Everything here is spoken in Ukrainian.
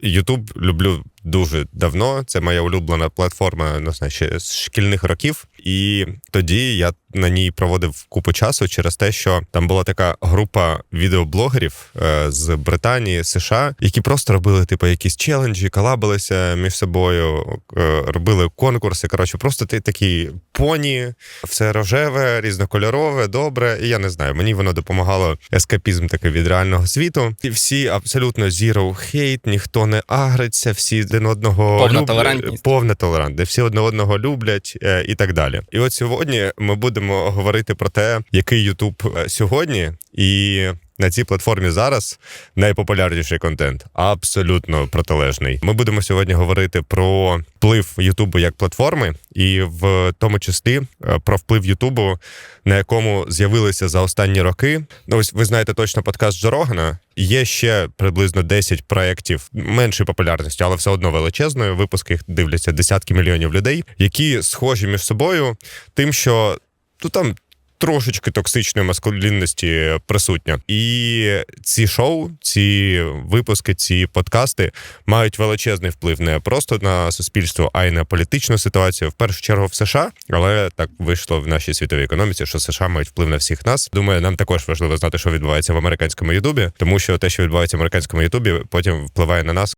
Ютуб люблю дуже давно. Це моя улюблена платформа, ну, знає, ще з шкільних років. І тоді я на ній проводив купу часу через те, що там була така група відеоблогерів е, з Британії, США, які просто робили типу якісь челенджі, колабилися між собою, е, робили конкурси. Коротше, просто ти такий поні, все рожеве, різнокольорове, добре. І я не знаю, мені воно допомагало ескапізм такий від реального світу. І всі абсолютно zero hate, ніхто не агриться, всі один одного Повна люблять. толерантність. повна толерантність, всі одне одного люблять е, і так далі. І от сьогодні ми будемо говорити про те, який Ютуб е, сьогодні і. На цій платформі зараз найпопулярніший контент абсолютно протилежний. Ми будемо сьогодні говорити про вплив Ютубу як платформи, і в тому числі е, про вплив Ютубу, на якому з'явилися за останні роки. Ну, ось ви знаєте точно подкаст Джо Рогана. Є ще приблизно 10 проєктів меншої популярності, але все одно величезної. Випуски їх дивляться десятки мільйонів людей, які схожі між собою, тим, що ну там. Трошечки токсичної маскулінності присутня, і ці шоу, ці випуски, ці подкасти мають величезний вплив не просто на суспільство, а й на політичну ситуацію. В першу чергу в США, але так вийшло в нашій світовій економіці, що США мають вплив на всіх нас. Думаю, нам також важливо знати, що відбувається в американському Ютубі, тому що те, що відбувається в американському Ютубі, потім впливає на нас.